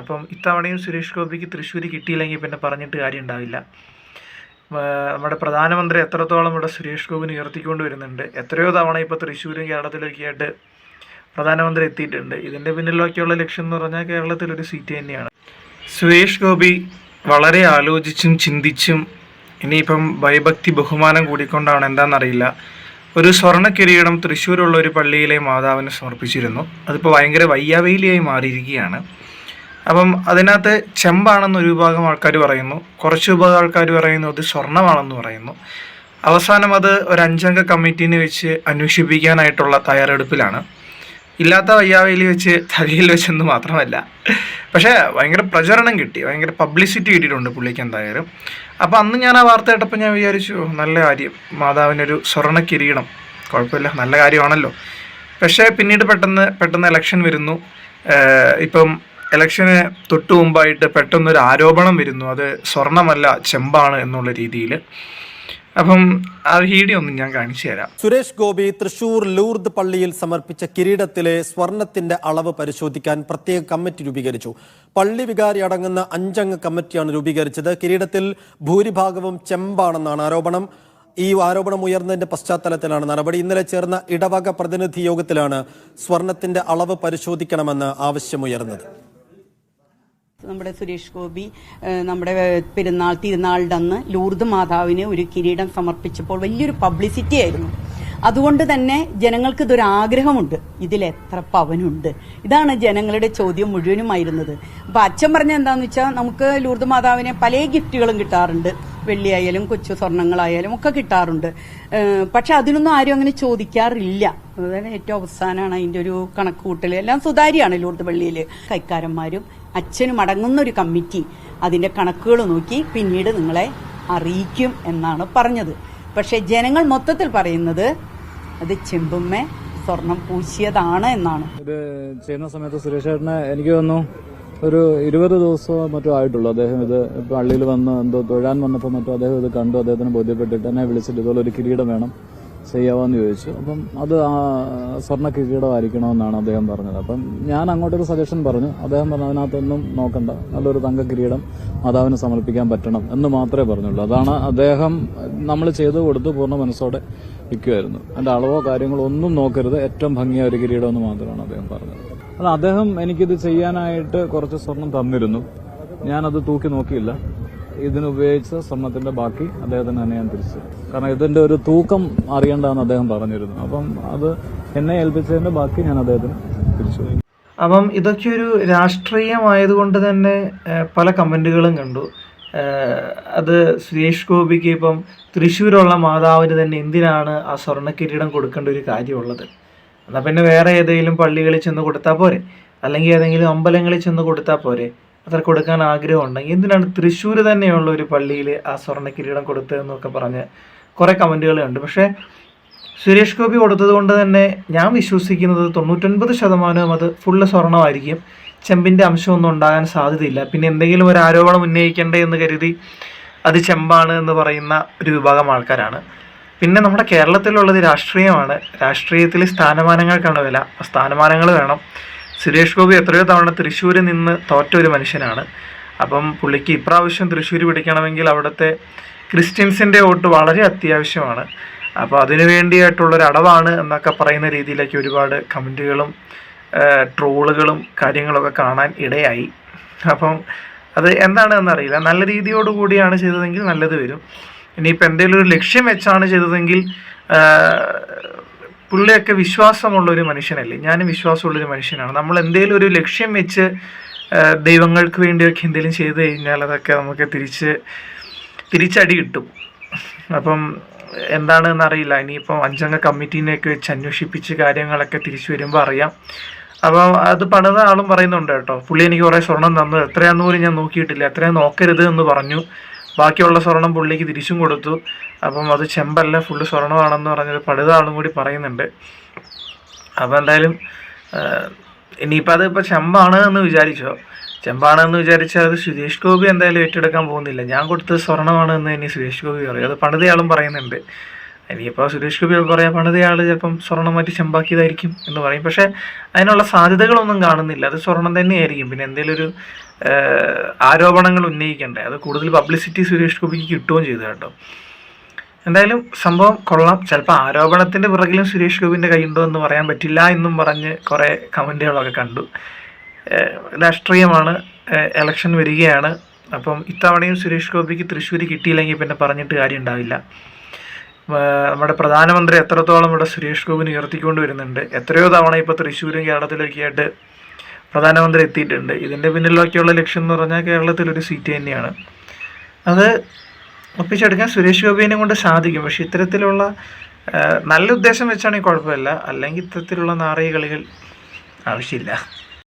അപ്പം ഇത്തവണയും സുരേഷ് ഗോപിക്ക് തൃശ്ശൂർ കിട്ടിയില്ലെങ്കിൽ പിന്നെ പറഞ്ഞിട്ട് കാര്യം ഉണ്ടാവില്ല നമ്മുടെ പ്രധാനമന്ത്രി എത്രത്തോളം ഇവിടെ സുരേഷ് ഗോപിനെ ഉയർത്തിക്കൊണ്ട് വരുന്നുണ്ട്. എത്രയോ തവണ ഇപ്പോൾ തൃശ്ശൂരും കേരളത്തിലൊക്കെ ആയിട്ട് പ്രധാനമന്ത്രി എത്തിയിട്ടുണ്ട്. ഇതിന്റെ പിന്നിലൊക്കെയുള്ള ലക്ഷ്യം എന്ന് പറഞ്ഞാൽ കേരളത്തിൽ ഒരു സീറ്റ് തന്നെയാണ്. സുരേഷ് ഗോപി വളരെ ആലോചിച്ചും ചിന്തിച്ചും ഇനിയിപ്പം ഭയഭക്തി ബഹുമാനം കൂടിക്കൊണ്ടാണ് എന്താണെന്നറിയില്ല. ഒരു സ്വർണ കിരീടം തൃശ്ശൂരുള്ള ഒരു പള്ളിയിലെ മാതാവിന് സമർപ്പിച്ചിരുന്നു. അതിപ്പോൾ ഭയങ്കര വയ്യാവേലിയായി മാറിയിരിക്കുകയാണ്. അപ്പം അതിനകത്ത് ചെമ്പാണെന്ന് ഒരു വിഭാഗം ആൾക്കാർ പറയുന്നു. കുറച്ച് വിഭാഗം ആൾക്കാർ പറയുന്നു അത് സ്വർണമാണെന്ന് പറയുന്നു. അവസാനം അത് ഒരു അഞ്ചംഗ കമ്മിറ്റീനെ വെച്ച് അന്വേഷിപ്പിക്കാനായിട്ടുള്ള തയ്യാറെടുപ്പിലാണ്. ഇല്ലാത്ത വയ്യാവേലി വെച്ച് തലയിൽ വെച്ചെന്ന് മാത്രമല്ല. പക്ഷേ ഭയങ്കര പ്രചരണം കിട്ടി. ഭയങ്കര പബ്ലിസിറ്റി കിട്ടിയിട്ടുണ്ട് പുള്ളിക്ക് എന്തായാലും. അപ്പോൾ അന്ന് ഞാൻ ആ വാർത്ത കേട്ടപ്പോൾ ഞാൻ വിചാരിച്ചു നല്ല കാര്യം. മാതാവിനൊരു സ്വർണ കിരീടം കുഴപ്പമില്ല. നല്ല കാര്യമാണല്ലോ. പക്ഷേ പിന്നീട് പെട്ടെന്ന് പെട്ടെന്ന് ഇലക്ഷൻ വരുന്നു. ഇപ്പം ഇലക്ഷന് തൊട്ടു മുമ്പായിട്ട് പെട്ടെന്നൊരു ആരോപണം വരുന്നു. അത് സ്വർണമല്ല ചെമ്പാണ് എന്നുള്ള രീതിയിൽ അപ്പം ആ വീഡിയോ ഒന്ന് ഞാൻ കാണിച്ചു തരാം. സുരേഷ് ഗോപി തൃശൂർ ലൂർദ് പള്ളിയിൽ സമർപ്പിച്ച കിരീടത്തിലെ സ്വർണത്തിന്റെ അളവ് പരിശോധിക്കാൻ പ്രത്യേക കമ്മിറ്റി രൂപീകരിച്ചു. പള്ളി വികാരി അടങ്ങുന്ന അഞ്ചംഗ കമ്മിറ്റിയാണ് രൂപീകരിച്ചത്. കിരീടത്തിൽ ഭൂരിഭാഗവും ചെമ്പാണെന്നാണ് ആരോപണം. ഈ ആരോപണം ഉയർന്നതിന്റെ പശ്ചാത്തലത്തിലാണ് നടപടി. ഇന്നലെ ചേർന്ന ഇടവക പ്രതിനിധി യോഗത്തിലാണ് സ്വർണത്തിന്റെ അളവ് പരിശോധിക്കണമെന്ന് ആവശ്യമുയർന്നത്. നമ്മുടെ സുരേഷ് ഗോപി നമ്മുടെ പെരുന്നാൾ തിരുനാളിന്റെ അന്ന് ലൂർദ് മാതാവിന് ഒരു കിരീടം സമർപ്പിച്ചപ്പോൾ വലിയൊരു പബ്ലിസിറ്റി ആയിരുന്നു. അതുകൊണ്ട് തന്നെ ജനങ്ങൾക്ക് ഇതൊരു ആഗ്രഹമുണ്ട്. ഇതിൽ എത്ര പവനുണ്ട്? ഇതാണ് ജനങ്ങളുടെ ചോദ്യം മുഴുവനുമായിരുന്നത്. അപ്പൊ അച്ഛൻ പറഞ്ഞ എന്താന്ന് വെച്ചാൽ നമുക്ക് ലൂർദ് മാതാവിനെ പല ഗിഫ്റ്റുകളും കിട്ടാറുണ്ട്. വെള്ളിയായാലും കൊച്ചു സ്വർണങ്ങളായാലും ഒക്കെ കിട്ടാറുണ്ട്. പക്ഷെ അതിനൊന്നും ആരും അങ്ങനെ ചോദിക്കാറില്ല. അതായത് ഏറ്റവും അവസാനമാണ് അതിന്റെ ഒരു കണക്ക് കൂട്ടൽ എല്ലാം സുതാര്യമാണ് ലൂർദ് പള്ളിയിൽ കൈക്കാരന്മാരും അച്ഛനും അടങ്ങുന്ന ഒരു കമ്മിറ്റി അതിന്റെ കണക്കുകൾ നോക്കി പിന്നീട് നിങ്ങളെ അറിയിക്കും എന്നാണ് പറഞ്ഞത്. പക്ഷെ ജനങ്ങൾ മൊത്തത്തിൽ പറയുന്നത് അത് ചെമ്പുമ്മ സ്വർണം പൂശിയതാണ് എന്നാണ്. ഇത് ചെയ്യുന്ന സമയത്ത് സുരേഷ് എനിക്ക് തോന്നുന്നു ഒരു ഇരുപത് ദിവസമോ മറ്റോ ആയിട്ടുള്ളൂ. അദ്ദേഹം ഇത് പള്ളിയിൽ വന്ന് എന്തോ തൊഴാൻ വന്നപ്പോൾ മറ്റോ അദ്ദേഹം ഇത് കണ്ടു. അദ്ദേഹത്തിന് ബോധ്യപ്പെട്ടിട്ട് എന്നെ വിളിച്ചിട്ട് ഇതുപോലെ ഒരു കിരീടം വേണം ചെയ്യാമെന്ന് ചോദിച്ചു. അപ്പം അത് ആ സ്വർണ കിരീടമായിരിക്കണമെന്നാണ് അദ്ദേഹം പറഞ്ഞത്. അപ്പം ഞാൻ അങ്ങോട്ടൊരു സജഷൻ പറഞ്ഞു. അദ്ദേഹം പറഞ്ഞു അതിനകത്തൊന്നും നോക്കണ്ട. നല്ലൊരു തങ്ക കിരീടം മാതാവിന് സമർപ്പിക്കാൻ പറ്റണം എന്ന് മാത്രമേ പറഞ്ഞുള്ളൂ. അതാണ് അദ്ദേഹം നമ്മൾ ചെയ്തു കൊടുത്ത് പൂർണ മനസ്സോടെ വിൽക്കുമായിരുന്നു അതിന്റെ അളവോ കാര്യങ്ങളോ ഒന്നും നോക്കരുത്. ഏറ്റവും ഭംഗിയായ ഒരു കിരീടം എന്ന് മാത്രമാണ് അദ്ദേഹം പറഞ്ഞത്. അല്ല അദ്ദേഹം എനിക്കിത് ചെയ്യാനായിട്ട് കുറച്ച് സ്വർണം തന്നിരുന്നു. ഞാനത് തൂക്കി നോക്കിയില്ല. ഇതിന് ഉപയോഗിച്ച സ്വർണത്തിന്റെ ബാക്കി അദ്ദേഹത്തിന് തന്നെ ഞാൻ തിരിച്ചു. കാരണം ഇതിന്റെ ഒരു തൂക്കം അറിയണ്ടെന്ന് അദ്ദേഹം പറഞ്ഞിരുന്നു. അപ്പം അത് എന്നെ ഏൽപ്പിച്ചതിന്റെ ബാക്കി ഞാൻ അദ്ദേഹത്തിന് തിരിച്ചു. അപ്പം ഇതൊക്കെ ഒരു രാഷ്ട്രീയമായതുകൊണ്ട് തന്നെ പല കമന്റുകളും കണ്ടു. അത് സുരേഷ് ഗോപിക്ക് ഇപ്പം തൃശ്ശൂരുള്ള മാതാവിന് തന്നെ എന്തിനാണ് ആ സ്വർണ കിരീടം കൊടുക്കേണ്ട ഒരു കാര്യമുള്ളത്? എന്നാൽ പിന്നെ വേറെ ഏതെങ്കിലും പള്ളികളിൽ ചെന്ന് കൊടുത്താൽ പോരെ? അല്ലെങ്കിൽ ഏതെങ്കിലും അമ്പലങ്ങളിൽ ചെന്ന് കൊടുത്താൽ പോരെ? അത്ര കൊടുക്കാൻ ആഗ്രഹം ഉണ്ടെങ്കിൽ എന്തിനാണ് തൃശ്ശൂർ തന്നെയുള്ള ഒരു പള്ളിയിൽ ആ സ്വർണ കിരീടം കൊടുത്തതെന്നൊക്കെ പറഞ്ഞ് കുറേ കമന്റുകളുണ്ട് പക്ഷേ സുരേഷ് ഗോപി കൊടുത്തത് കൊണ്ട് തന്നെ ഞാൻ വിശ്വസിക്കുന്നത് തൊണ്ണൂറ്റൊൻപത് ശതമാനവും അത് ഫുള്ള് സ്വർണമായിരിക്കും. ചെമ്പിന്റെ അംശമൊന്നും ഉണ്ടാകാൻ സാധ്യതയില്ല. പിന്നെ എന്തെങ്കിലും ഒരു ആരോപണം ഉന്നയിക്കണ്ടേ എന്ന് കരുതി അത് ചെമ്പാണ് എന്ന് പറയുന്ന ഒരു വിഭാഗം ആൾക്കാരാണ്. പിന്നെ നമ്മുടെ കേരളത്തിലുള്ളത് രാഷ്ട്രീയമാണ്. രാഷ്ട്രീയത്തിൽ സ്ഥാനമാനങ്ങൾക്കാണ് വില. സ്ഥാനമാനങ്ങൾ വേണം. സുരേഷ് ഗോപി എത്രയോ തവണ തൃശ്ശൂരിൽ നിന്ന് തോറ്റ ഒരു മനുഷ്യനാണ്. അപ്പം പുള്ളിക്ക് ഇപ്രാവശ്യം തൃശ്ശൂർ പിടിക്കണമെങ്കിൽ അവിടുത്തെ ക്രിസ്ത്യൻസിന്റെ വോട്ട് വളരെ അത്യാവശ്യമാണ്. അപ്പോൾ അതിനു വേണ്ടിയായിട്ടുള്ളൊരു അടവാണ് എന്നൊക്കെ പറയുന്ന രീതിയിലേക്ക് ഒരുപാട് കമന്റുകളും ട്രോളുകളും കാര്യങ്ങളൊക്കെ കാണാൻ ഇടയായി. അപ്പം അത് എന്താണെന്നറിയില്ല. നല്ല രീതിയോടുകൂടിയാണ് ചെയ്തതെങ്കിൽ നല്ലത് വരും. ഇനിയിപ്പോൾ എന്തെങ്കിലും ഒരു ലക്ഷ്യം വെച്ചാണ് ചെയ്തതെങ്കിൽ പുള്ളിയൊക്കെ വിശ്വാസമുള്ള ഒരു മനുഷ്യനല്ലേ? ഞാനും വിശ്വാസമുള്ള ഒരു മനുഷ്യനാണ്. നമ്മൾ എന്തെങ്കിലും ഒരു ലക്ഷ്യം വെച്ച് ദൈവങ്ങൾക്ക് വേണ്ടിയൊക്കെ എന്തെങ്കിലും ചെയ്തു കഴിഞ്ഞാൽ അതൊക്കെ നമുക്ക് തിരിച്ച് തിരിച്ചടി കിട്ടും. അപ്പം എന്താണെന്ന് അറിയില്ല. ഇനിയിപ്പം അഞ്ചംഗ കമ്മിറ്റീനെയൊക്കെ വെച്ച് അന്വേഷിപ്പിച്ച് കാര്യങ്ങളൊക്കെ തിരിച്ചു വരുമ്പോൾ അറിയാം. അപ്പോൾ അത് പണിത ആളും പറയുന്നുണ്ട് കേട്ടോ. പുള്ളി എനിക്ക് കുറേ സ്വർണം തന്നു. എത്രയാണെന്ന് പോലും ഞാൻ നോക്കിയിട്ടില്ല. എത്രയാണ് നോക്കരുത് എന്ന് പറഞ്ഞു. ബാക്കിയുള്ള സ്വർണം പുള്ളിക്ക് തിരിച്ചും കൊടുത്തു. അപ്പം അത് ചെമ്പല്ല ഫുള്ള് സ്വർണമാണെന്ന് പറഞ്ഞൊരു പടുതാളും കൂടി പറയുന്നുണ്ട്. അപ്പോൾ എന്തായാലും ഇനിയിപ്പോൾ അത് ഇപ്പോൾ ചെമ്പാണ് എന്ന് വിചാരിച്ചോ? ചെമ്പാണ് എന്ന് വിചാരിച്ചാൽ അത് സുരേഷ് ഗോപി എന്തായാലും ഏറ്റെടുക്കാൻ പോകുന്നില്ല. ഞാൻ കൊടുത്തത് സ്വർണമാണ് എന്ന് ഇനി സുരേഷ് ഗോപി പറയും. അത് പണിതയാളും പറയുന്നുണ്ട്. ഇനിയിപ്പോൾ സുരേഷ് ഗോപി പറയാം പണിതയാൾ ചിലപ്പം സ്വർണം മാറ്റി ചെമ്പാക്കിയതായിരിക്കും എന്ന് പറയും. പക്ഷേ അതിനുള്ള സാധ്യതകളൊന്നും കാണുന്നില്ല. അത് സ്വർണം തന്നെയായിരിക്കും. പിന്നെ എന്തെങ്കിലും ഒരു ആരോപണങ്ങൾ ഉന്നയിക്കണ്ടേ? അത് കൂടുതൽ പബ്ലിസിറ്റി സുരേഷ് ഗോപിക്ക് കിട്ടുകയും ചെയ്തു കേട്ടോ. എന്തായാലും സംഭവം കൊള്ളാം. ചിലപ്പോൾ ആരോപണത്തിന്റെ പിറകിലും സുരേഷ് ഗോപിന്റെ കൈയുണ്ടോ എന്ന് പറയാൻ പറ്റില്ല എന്നും പറഞ്ഞ് കുറേ കമന്റുകളൊക്കെ കണ്ടു. രാഷ്ട്രീയമാണ്. എലക്ഷൻ വരികയാണ്. അപ്പം ഇത്തവണയും സുരേഷ് ഗോപിക്ക് തൃശ്ശൂർ കിട്ടിയില്ലെങ്കിൽ പിന്നെ പറഞ്ഞിട്ട് കാര്യം ഉണ്ടാവില്ല നമ്മുടെ പ്രധാനമന്ത്രി എത്രത്തോളം ഇവിടെ സുരേഷ് ഗോപിനെ ഉയർത്തിക്കൊണ്ട് വരുന്നുണ്ട് എത്രയോ തവണ ഇപ്പോൾ തൃശ്ശൂരും കേരളത്തിലൊക്കെയായിട്ട് പ്രധാനമന്ത്രി എത്തിയിട്ടുണ്ട്. ഇതിന്റെ പിന്നിലൊക്കെയുള്ള ലക്ഷ്യം എന്ന് പറഞ്ഞാൽ കേരളത്തിലൊരു സീറ്റ് തന്നെയാണ്. അത് ഒപ്പിച്ചെടുക്കാൻ സുരേഷ് ഗോപിനെ കൊണ്ട് സാധിക്കും. പക്ഷേ ഇത്തരത്തിലുള്ള നല്ല ഉദ്ദേശം വെച്ചാണെങ്കിൽ കുഴപ്പമില്ല. അല്ലെങ്കിൽ ഇത്തരത്തിലുള്ള നാറിയ കളികൾ ആവശ്യമില്ല.